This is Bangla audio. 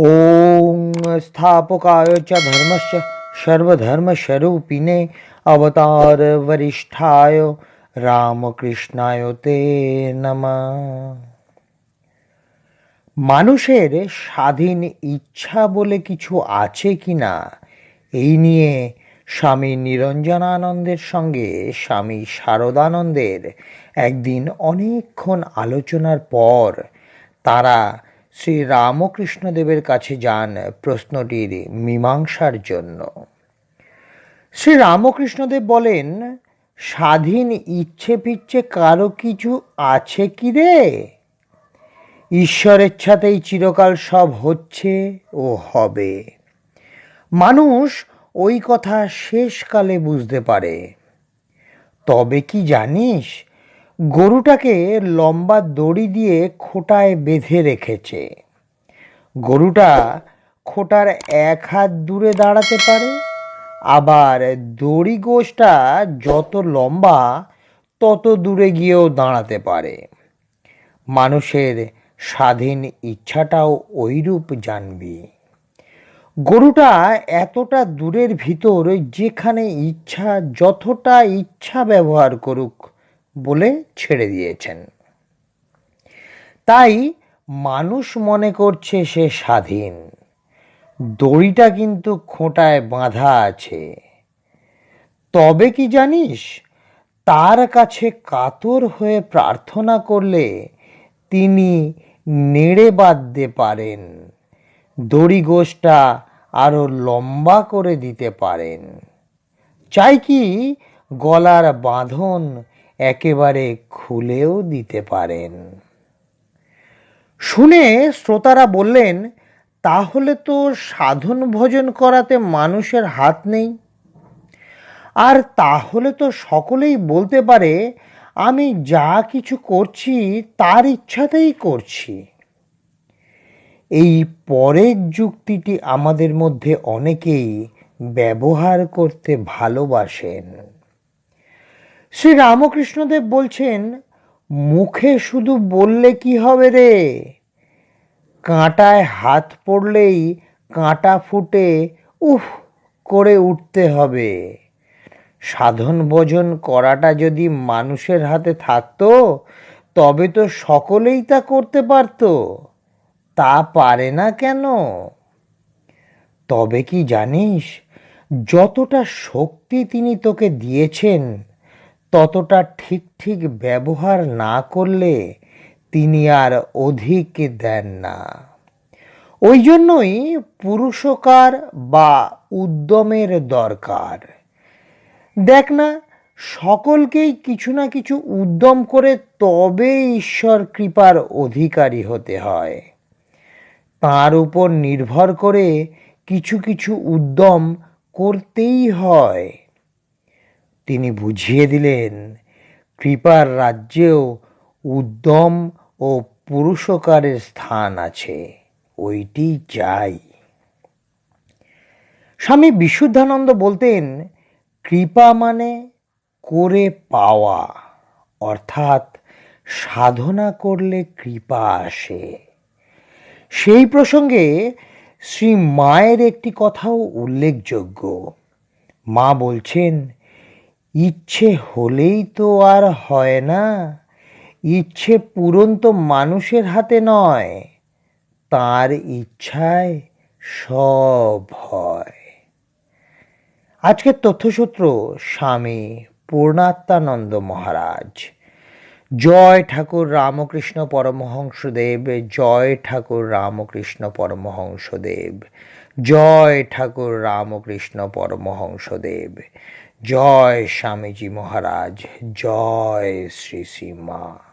ॐ स्थापकाय च धर्मस्य सर्वधर्मस्वरूपिणे अवतारवरिष्ठाय রামকৃষ্ণায় তে নমঃ মানুষের স্বাধীন ইচ্ছা বলে কিছু আছে কি না এই নিয়ে স্বামী নিরঞ্জনানন্দের সঙ্গে স্বামী শারদানন্দের একদিন অনেকক্ষণ আলোচনার পর তারা শ্রী রামকৃষ্ণদেবের কাছে যান প্রশ্নটির মীমাংসার জন্য। শ্রী রামকৃষ্ণদেব বলেন, স্বাধীন ইচ্ছে পিচ্ছে কারও কিছু আছে কি রে? ঈশ্বরেচ্ছাতেই চিরকাল সব হচ্ছে ও হবে। মানুষ ওই কথা শেষকালে বুঝতে পারে। তবে কি জানিস গরুটাকে লম্বা দড়ি দিয়ে খোটায় বেঁধে রেখেছে। গরুটা খোটার এক হাত দূরে দাঁড়াতে পারে, আবার দড়ি গোষ্ঠটা যত লম্বা, তত দূরে গিয়েও দাঁড়াতে পারে। মানুষের স্বাধীন ইচ্ছাটাও ওইরূপ জানবি। গরুটা এতটা দূরের ভিতর যেখানে ইচ্ছা, যতটা ইচ্ছা ব্যবহার করুক বলে ছেড়ে দিয়েছেন। তাই মানুষ মনে করছে সে স্বাধীন। দড়িটা কিন্তু খোঁটায় বাঁধা আছে। তবে কি জানিস, তার কাছে কাতর হয়ে প্রার্থনা করলে তিনি নেড়ে বাঁধতে পারেন। দড়ি গোষ্ঠটা আরও লম্বা করে দিতে পারেন। চাই কি গলার বাঁধন একেবারে খুলেও দিতে পারেন। শুনে শ্রোতারা বললেন, তাহলে তো সাধন ভোজন করাতে মানুষের হাত নেই। আর তাহলে তো সকলেই বলতে পারে, আমি যা কিছু করছি, তার ইচ্ছাতেই করছি। এই পরের যুক্তিটি আমাদের মধ্যে অনেকেই ব্যবহার করতে ভালোবাসেন। শ্রী রামকৃষ্ণদেব বলছেন, মুখে শুধু বললে কি হবে রে? কাঁটায় হাত পড়লেই কাঁটা ফুটে উফ করে উঠতে হবে। সাধন ভোজন করাটা যদি মানুষের হাতে থাকতো, তবে তো সকলেই তা করতে পারত। তা পারে না কেন? তবে কি জানিস, যতটা শক্তি তিনি তোকে দিয়েছেন ততটা ঠিক ঠিক ব্যবহার না করলে তিনি আর অধিক দেন না। ওই জন্যই পুরুষকার বা উদ্যমের দরকার। দেখ না, সকলকেই কিছু না কিছু উদ্যম করে তবে ঈশ্বর কৃপার অধিকারী হতে হয়। তার উপর নির্ভর করে কিছু কিছু উদ্যম করতেই হয়। তিনি বুঝিয়ে দিলেন, কৃপার রাজ্যেও উদ্যম ও পুরুষকারের স্থান আছে, ওইটি চাই। স্বামী বিশুদ্ধানন্দ বলতেন, কৃপা মানে করে পাওয়া, অর্থাৎ সাধনা করলে কৃপা আসে। সেই প্রসঙ্গে শ্রী মায়ের একটি কথাও উল্লেখযোগ্য। মা বলছেন ইচ্ছে হলেই তো আর হয় না। ইচ্ছে পূরণ তো মানুষের হাতে নয়, তার ইচ্ছায় সব হয়। আজকের তথ্যসূত্র, স্বামী পূর্ণাত্মানন্দ মহারাজ। জয় ঠাকুর রামকৃষ্ণ পরমহংসদেব, জয় ঠাকুর রামকৃষ্ণ পরমহংসদেব, জয় ঠাকুর রামকৃষ্ণ পরমহংসদেব। জয় স্বামীজি মহারাজ জয় শ্রী শ্রী মা।